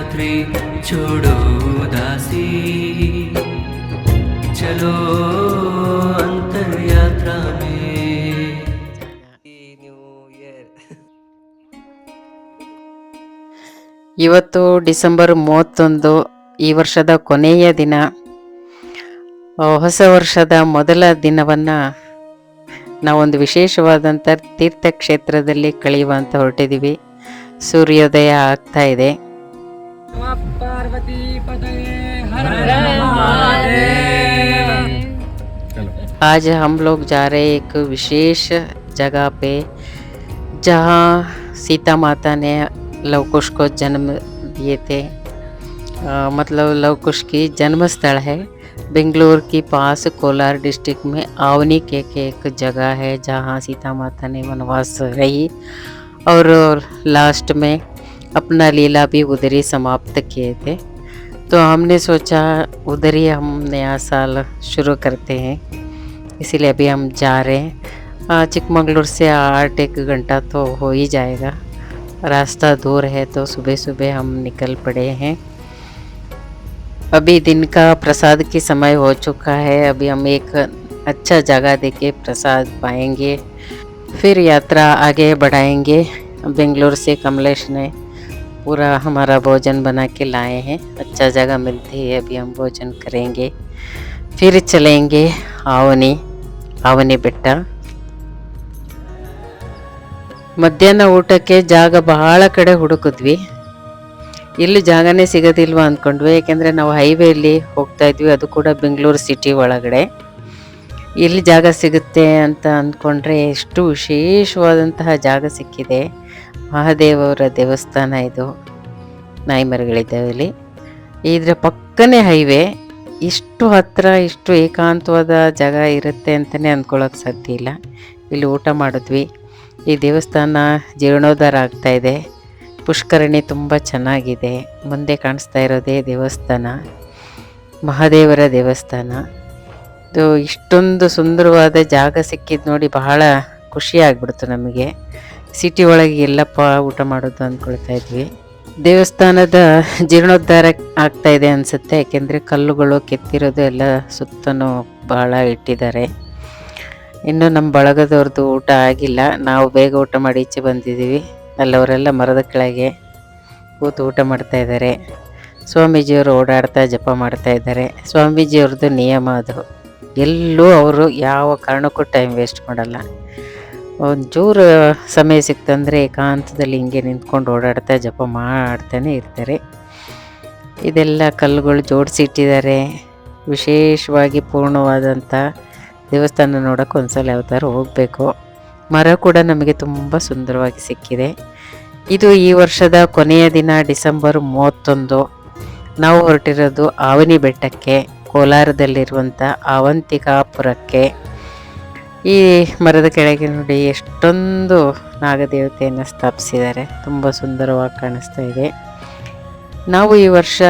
यात्री छोड़ो उदासी चलो अंतर यात्रा में ನ್ಯೂ ಇಯರ್ ಇವತ್ತು ಡಿಸೆಂಬರ್ ಮೂವತ್ತೊಂದು ಈ ವರ್ಷದ ಕೊನೆಯ ದಿನ ಆ, ಹೊಸ ವರ್ಷದ ಮೊದಲ ದಿನವನ್ನು ನಾವೊಂದು ವಿಶೇಷವಾದಂಥ ತೀರ್ಥಕ್ಷೇತ್ರದಲ್ಲಿ ಕಳೆಯುವ ಅಂತ ಹೊರಟಿದ್ದೀವಿ ಸೂರ್ಯೋದಯ ಆಗ್ತಾ ಇದೆ आज हम लोग जा रहे एक विशेष जगह पे जहाँ सीता माता ने लवकुश को जन्म दिए थे। आ, मतलब लवकुश की जन्म स्थल है। बेंगलोर के पास कोलार डिस्ट्रिक्ट में आवनी के, के एक जगह है जहाँ सीता माता ने वनवास रही। और लास्ट में अपना लीला भी उधर ही समाप्त किए थे। तो हमने सोचा उधर ही हम नया साल शुरू करते हैं। इसीलिए अभी हम जा रहे हैं। चिकमंगलूर से आठ एक घंटा तो हो ही जाएगा। रास्ता दूर है तो सुबह सुबह हम निकल पड़े हैं। अभी दिन का प्रसाद की समय हो चुका है। अभी हम एक अच्छा जगह देके प्रसाद पाएँगे। फिर यात्रा आगे बढ़ाएँगे। बेंगलोर से कमलेश ने पूरा हमारा भोजन बना के लाए हैं अच्छा जगह मिलती है अभी हम भोजन करेंगे फिर चलेंगे आवनी आवनी ಬೆಟ್ಟ ಮಧ್ಯಾಹ್ನ ಊಟಕ್ಕೆ ಜಾಗ ಬಹಳ ಕಡೆ ಹುಡುಕಿದ್ವಿ ಇಲ್ಲಿ ಜಾಗನೇ ಸಿಗೋದಿಲ್ವಾ ಅಂದ್ಕೊಂಡ್ವಿ ಯಾಕೆಂದರೆ ನಾವು ಹೈವೇಲಿ ಹೋಗ್ತಾ ಇದ್ವಿ ಅದು ಕೂಡ ಬೆಂಗಳೂರು ಸಿಟಿ ಒಳಗಡೆ ಇಲ್ಲಿ ಜಾಗ ಸಿಗುತ್ತೆ ಅಂತ ಅಂದ್ಕೊಂಡ್ರೆ ಎಷ್ಟು ವಿಶೇಷವಾದಂತಹ ಜಾಗ ಸಿಕ್ಕಿದೆ ಮಹಾದೇವರ ದೇವಸ್ಥಾನ ಇದು. ನಾಯಿ ಮರಗಳಿದ್ದಾವೆ ಇಲ್ಲಿ ಇದರ ಪಕ್ಕನೇ ಹೈವೇ. ಇಷ್ಟು ಹತ್ತಿರ ಇಷ್ಟು ಏಕಾಂತವಾದ ಜಾಗ ಇರುತ್ತೆ ಅಂತಲೇ ಅಂದ್ಕೊಳ್ಳೋಕೆ ಸಾಧ್ಯ ಇಲ್ಲ. ಇಲ್ಲಿ ಊಟ ಮಾಡಿದ್ವಿ. ಈ ದೇವಸ್ಥಾನ ಜೀರ್ಣೋದ್ಧಾರ ಆಗ್ತಾ ಇದೆ. ಪುಷ್ಕರಣಿ ತುಂಬ ಚೆನ್ನಾಗಿದೆ. ಮುಂದೆ ಕಾಣಿಸ್ತಾ ಇರೋದೇ ದೇವಸ್ಥಾನ. ಮಹಾದೇವರ ದೇವಸ್ಥಾನ. ಇದು ಇಷ್ಟೊಂದು ಸುಂದರವಾದ ಜಾಗ ಸಿಕ್ಕಿದ್ದು ನೋಡಿ ಬಹಳ ಖುಷಿ ಆಗ್ಬಿಡ್ತು ನಮಗೆ. ಸಿಟಿ ಒಳಗೆ ಎಲ್ಲಪ್ಪ ಊಟ ಮಾಡೋದು ಅಂದ್ಕೊಳ್ತಾ ಇದ್ವಿ. ದೇವಸ್ಥಾನದ ಜೀರ್ಣೋದ್ಧಾರ ಆಗ್ತಾ ಇದೆ ಅನಿಸುತ್ತೆ, ಯಾಕೆಂದರೆ ಕಲ್ಲುಗಳು ಕೆತ್ತಿರೋದು ಎಲ್ಲ ಸುತ್ತಲೂ ಬಹಳ ಇಟ್ಟಿದ್ದಾರೆ. ಇನ್ನು ನಮ್ಮ ಬಳಗದವ್ರದ್ದು ಊಟ ಆಗಿಲ್ಲ, ನಾವು ಬೇಗ ಊಟ ಮಾಡಿ ಈಚೆ ಬಂದಿದ್ದೀವಿ. ಅಲ್ಲವರೆಲ್ಲ ಮರದ ಕೆಳಗೆ ಕೂತು ಊಟ ಮಾಡ್ತಾ ಇದ್ದಾರೆ. ಸ್ವಾಮೀಜಿಯವರು ಓಡಾಡ್ತಾ ಜಪ ಮಾಡ್ತಾ ಇದ್ದಾರೆ. ಸ್ವಾಮೀಜಿಯವ್ರದ್ದು ನಿಯಮ ಅದು. ಎಲ್ಲೂ ಅವರು ಯಾವ ಕಾರಣಕ್ಕೂ ಟೈಮ್ ವೇಸ್ಟ್ ಮಾಡಲ್ಲ. ಒಂಚೂರು ಸಮಯ ಸಿಕ್ತಂದರೆ ಏಕಾಂತದಲ್ಲಿ ಹಿಂಗೆ ನಿಂತ್ಕೊಂಡು ಓಡಾಡ್ತಾ ಜಪ ಮಾಡ್ತಾನೆ ಇರ್ತಾರೆ. ಇದೆಲ್ಲ ಕಲ್ಲುಗಳು ಜೋಡಿಸಿ ಇಟ್ಟಿದ್ದಾರೆ ವಿಶೇಷವಾಗಿ ಪೂರ್ಣವಾದಂಥ ದೇವಸ್ಥಾನ ನೋಡೋಕೆ ಒಂದ್ಸಲ ಯಾವ್ದಾದ್ರು ಹೋಗಬೇಕು. ಮರ ಕೂಡ ನಮಗೆ ತುಂಬ ಸುಂದರವಾಗಿ ಸಿಕ್ಕಿದೆ. ಇದು ಈ ವರ್ಷದ ಕೊನೆಯ ದಿನ ಡಿಸೆಂಬರ್ ಮೂವತ್ತೊಂದು. ನಾವು ಹೊರಟಿರೋದು ಆವನಿ ಬೆಟ್ಟಕ್ಕೆ, ಕೋಲಾರದಲ್ಲಿರುವಂಥ ಅವಂತಿಕಾಪುರಕ್ಕೆ ಈ ಮರದ ಕೆಳಗೆ ನೋಡಿ ಎಷ್ಟೊಂದು ನಾಗದೇವತೆಯನ್ನು ಸ್ಥಾಪಿಸಿದ್ದಾರೆ. ತುಂಬ ಸುಂದರವಾಗಿ ಕಾಣಿಸ್ತಾ ಇದೆ. ನಾವು ಈ ವರ್ಷ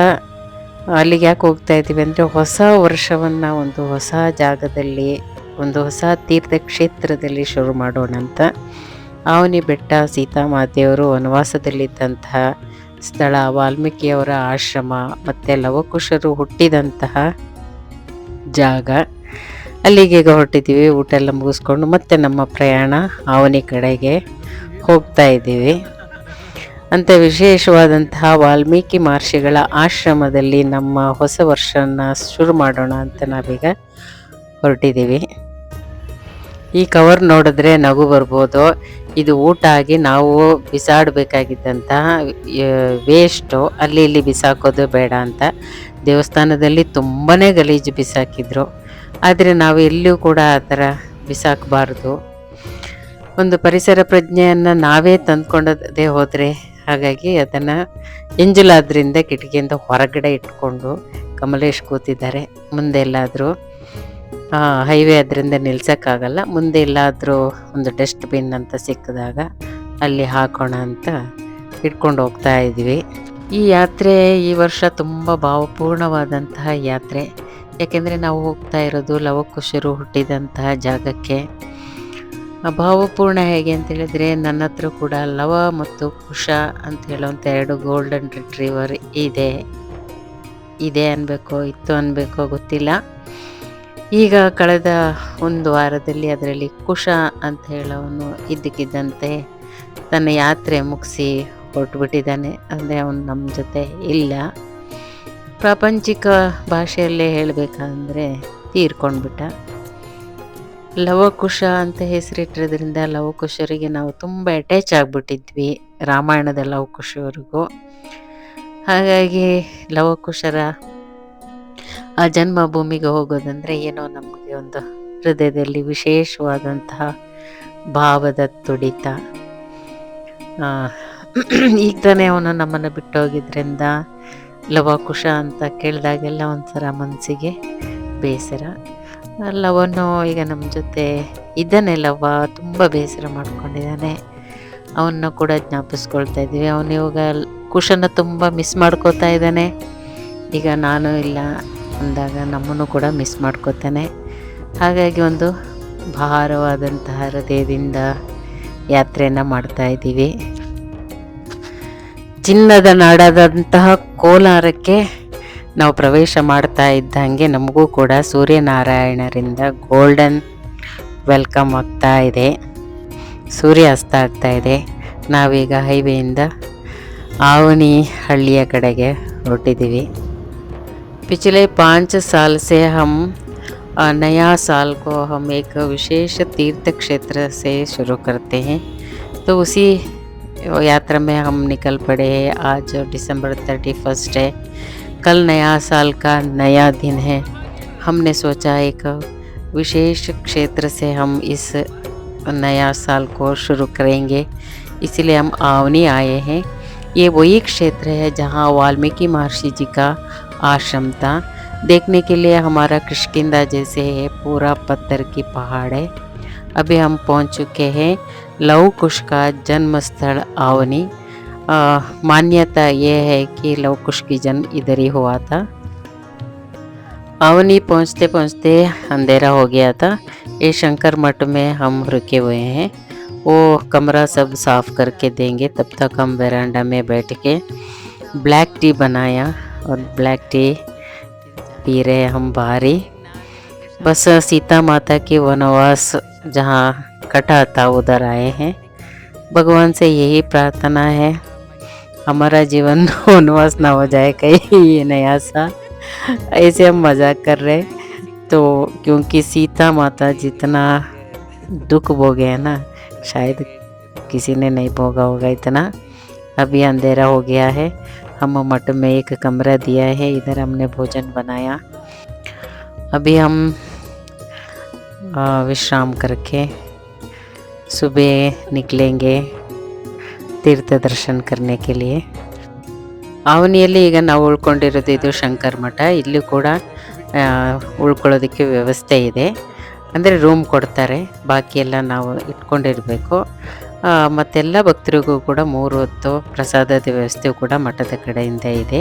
ಅಲ್ಲಿಗೆ ಯಾಕೆ ಹೋಗ್ತಾ ಇದ್ದೀವಿ ಅಂದರೆ ಹೊಸ ವರ್ಷವನ್ನು ಒಂದು ಹೊಸ ಜಾಗದಲ್ಲಿ, ಒಂದು ಹೊಸ ತೀರ್ಥಕ್ಷೇತ್ರದಲ್ಲಿ ಶುರು ಮಾಡೋಣ ಅಂತ. ಆವನಿ ಬೆಟ್ಟ, ಸೀತಾಮಾತೆಯವರು ವನವಾಸದಲ್ಲಿದ್ದಂತಹ ಸ್ಥಳ, ವಾಲ್ಮೀಕಿಯವರ ಆಶ್ರಮ, ಮತ್ತು ಲವಕುಶರು ಹುಟ್ಟಿದಂತಹ ಜಾಗ. ಅಲ್ಲಿಗೆ ಈಗ ಹೊರಟಿದ್ದೀವಿ, ಊಟ ಎಲ್ಲ ಮುಗಿಸ್ಕೊಂಡು ಮತ್ತೆ ನಮ್ಮ ಪ್ರಯಾಣ ಆವನಿ ಕಡೆಗೆ ಹೋಗ್ತಾ ಇದ್ದೀವಿ. ಅಂತ ವಿಶೇಷವಾದಂತಹ ವಾಲ್ಮೀಕಿ ಮಹರ್ಷಿಗಳ ಆಶ್ರಮದಲ್ಲಿ ನಮ್ಮ ಹೊಸ ವರ್ಷನ ಶುರು ಮಾಡೋಣ ಅಂತ ನಾವೀಗ ಹೊರಟಿದ್ದೀವಿ. ಈ ಕವರ್ ನೋಡಿದ್ರೆ ನಗು ಬರ್ಬೋದು. ಇದು ಊಟ ಆಗಿ ನಾವು ಬಿಸಾಡಬೇಕಾಗಿದ್ದಂತಹ ವೇಸ್ಟು ಅಲ್ಲಿ ಇಲ್ಲಿ ಬಿಸಾಕೋದು ಬೇಡ ಅಂತ ದೇವಸ್ಥಾನದಲ್ಲಿ ತುಂಬಾ ಗಲೀಜು ಬಿಸಾಕಿದ್ರು. ಆದರೆ ನಾವು ಎಲ್ಲಿಯೂ ಕೂಡ ಆ ಥರ ಬಿಸಾಕಬಾರ್ದು. ಒಂದು ಪರಿಸರ ಪ್ರಜ್ಞೆಯನ್ನು ನಾವೇ ತಂದ್ಕೊಂಡದೇ ಹೋದರೆ ಹಾಗಾಗಿ ಅದನ್ನು ಎಂಜಲಾದ್ರಿಂದ ಕಿಟಕಿಯಿಂದ ಹೊರಗಡೆ ಇಟ್ಕೊಂಡು ಕಮಲೇಶ್ ಕೂತಿದ್ದಾರೆ. ಮುಂದೆ ಎಲ್ಲಾದರೂ ಹೈವೇ ಅದರಿಂದ ನಿಲ್ಸೋಕ್ಕಾಗಲ್ಲ. ಮುಂದೆ ಎಲ್ಲಾದರೂ ಒಂದು ಡಸ್ಟ್ಬಿನ್ ಅಂತ ಸಿಕ್ಕಿದಾಗ ಅಲ್ಲಿ ಹಾಕೋಣ ಅಂತ ಇಟ್ಕೊಂಡು ಹೋಗ್ತಾ ಇದ್ವಿ. ಈ ಯಾತ್ರೆ ಈ ವರ್ಷ ತುಂಬ ಭಾವಪೂರ್ಣವಾದಂತಹ ಯಾತ್ರೆ. ಯಾಕೆಂದರೆ ನಾವು ಹೋಗ್ತಾ ಇರೋದು ಲವಕುಶರು ಹುಟ್ಟಿದಂತಹ ಜಾಗಕ್ಕೆ. ಭಾವಪೂರ್ಣ ಹೇಗೆ ಅಂತ ಹೇಳಿದ್ರೆ ನನ್ನ ಹತ್ರ ಕೂಡ ಲವ ಮತ್ತು ಕುಶ ಅಂತ ಹೇಳುವಂಥ ಎರಡು ಗೋಲ್ಡನ್ ರಿಟ್ರೀವರ್ ಇದೆ. ಇದೆ ಅನ್ಬೇಕೋ, ಇತ್ತು ಅನ್ಬೇಕೋ ಗೊತ್ತಿಲ್ಲ. ಈಗ ಕಳೆದ ಒಂದು ವಾರದಲ್ಲಿ ಅದರಲ್ಲಿ ಕುಶ ಅಂತ ಹೇಳೋವನು ಇದ್ದಕ್ಕಿದ್ದಂತೆ ತನ್ನ ಯಾತ್ರೆ ಮುಗಿಸಿ ಹೊರಟುಬಿಟ್ಟಿದ್ದಾನೆ. ಅಂದರೆ ಅವನು ನಮ್ಮ ಜೊತೆ ಇಲ್ಲ. ಪ್ರಾಪಂಚಿಕ ಭಾಷೆಯಲ್ಲೇ ಹೇಳಬೇಕಂದ್ರೆ ತೀರ್ಕೊಂಡ್ಬಿಟ್ಟ. ಲವಕುಶ ಅಂತ ಹೆಸರಿಟ್ಟಿರೋದ್ರಿಂದ ಲವಕುಶರಿಗೆ ನಾವು ತುಂಬ ಅಟ್ಯಾಚ್ ಆಗಿಬಿಟ್ಟಿದ್ವಿ, ರಾಮಾಯಣದ ಲವಕುಶವರೆಗೂ. ಹಾಗಾಗಿ ಲವಕುಶರ ಆ ಜನ್ಮಭೂಮಿಗೆ ಹೋಗೋದಂದರೆ ಏನೋ ನಮಗೆ ಒಂದು ಹೃದಯದಲ್ಲಿ ವಿಶೇಷವಾದಂತಹ ಭಾವದ ತುಡಿತ. ಈಗ ತಾನೇ ಅವನು ನಮ್ಮನ್ನು ಬಿಟ್ಟು ಹೋಗಿದ್ರಿಂದ ಲವಕುಶ ಅಂತ ಕೇಳಿದಾಗೆಲ್ಲ ಒಂಥರ ಮನಸ್ಸಿಗೆ ಬೇಸರ. ಲವನು ಈಗ ನಮ್ಮ ಜೊತೆ ಇದ್ದಾನೆ ಲವ, ತುಂಬ ಬೇಸರ ಮಾಡ್ಕೊಂಡಿದ್ದಾನೆ. ಅವನ್ನ ಕೂಡ ಜ್ಞಾಪಿಸ್ಕೊಳ್ತಾ ಇದ್ದೀವಿ. ಅವನು ಇವಾಗ ಕುಶನ ತುಂಬ ಮಿಸ್ ಮಾಡ್ಕೋತಾ ಇದ್ದಾನೆ. ಈಗ ನಾನು ಇಲ್ಲ ಅಂದಾಗ ನಮ್ಮನ್ನು ಕೂಡ ಮಿಸ್ ಮಾಡ್ಕೋತಾನೆ. ಹಾಗಾಗಿ ಒಂದು ಭಾರವಾದಂತಹ ಹೃದಯದಿಂದ ಯಾತ್ರೆಯನ್ನು ಮಾಡ್ತಾ ಇದ್ದೀವಿ. ಚಿನ್ನದ ನಾಡಾದಂತಹ ಕೋಲಾರಕ್ಕೆ ನಾವು ಪ್ರವೇಶ ಮಾಡ್ತಾ ಇದ್ದಂಗೆ ನಮಗೂ ಕೂಡ ಸೂರ್ಯನಾರಾಯಣರಿಂದ ಗೋಲ್ಡನ್ ವೆಲ್ಕಮ್ ಆಗ್ತಾ ಇದೆ ಸೂರ್ಯ ಅಸ್ತ ಆಗ್ತಾ ಇದೆ ನಾವೀಗ ಹೈವೇಯಿಂದ ಆವನಿ ಹಳ್ಳಿಯ ಕಡೆಗೆ ಹೊರಟಿದ್ದೀವಿ पिछले पाँच साल से हम अ, नया साल को हम एक विशेष तीर्थ क्षेत्र से शुरू करते हैं तो उसी यात्रा में हम निकल पड़े हैं। आज दिसंबर थर्टी फ़र्स्ट है, कल नया साल का नया दिन है। हमने सोचा एक विशेष क्षेत्र से हम इस नया साल को शुरू करेंगे, इसलिए हम आवनी आए हैं। ये वही क्षेत्र है जहाँ वाल्मीकि महर्षि जी का आश्रम था। देखने के लिए हमारा किष्किंदा जैसे है, पूरा पत्थर की पहाड़ है। अभी हम पहुँच चुके हैं। लव कुश का जन्म स्थल आवनी मान्यता यह है कि लव कुश की जन्म इधर ही हुआ था। आवनी पहुँचते पहुँचते अंधेरा हो गया था। ये शंकर मठ में हम रुके हुए हैं। वो कमरा सब साफ़ करके देंगे, तब तक हम वेरांडा में बैठ के ब्लैक टी बनाया और ब्लैक टी पी रहे हम बाहरी बस सीता माता के वनवास, जहाँ कटा था उधर आए हैं। भगवान से यही प्रार्थना है। हमारा जीवन वनवास ना हो जाए कहीं ये नया सा। ऐसे हम मज़ाक कर रहे तो क्योंकि सीता माता जितना दुख भोगे है ना, शायद किसी ने नहीं भोगा होगा इतना। अभी अंधेरा हो गया है। हम मठ में एक कमरा दिया है, इधर हमने भोजन बनाया। अभी हम विश्राम करके सुबह निकलेंगे ತೀರ್ಥ ದರ್ಶನ करने के लिए ಆವನಿಯಲ್ಲಿ ಈಗ ನಾವು ಉಳ್ಕೊಂಡಿರೋದು ಇದು ಶಂಕರ್ ಮಠ ಇಲ್ಲೂ ಕೂಡ ಆ, ಉಳ್ಕೊಳ್ಳೋದಕ್ಕೆ ವ್ಯವಸ್ಥೆ ಇದೆ ಅಂದರೆ ರೂಮ್ ಕೊಡ್ತಾರೆ ಬಾಕಿ ಎಲ್ಲ ನಾವು ಇಟ್ಕೊಂಡಿರಬೇಕು ಮತ್ತೆಲ್ಲ ಭಕ್ತರಿಗೂ ಕೂಡ ಮೂರು ಹೊತ್ತು ಪ್ರಸಾದದ ವ್ಯವಸ್ಥೆ ಕೂಡ ಮಠದ ಕಡೆಯಿಂದ ಇದೆ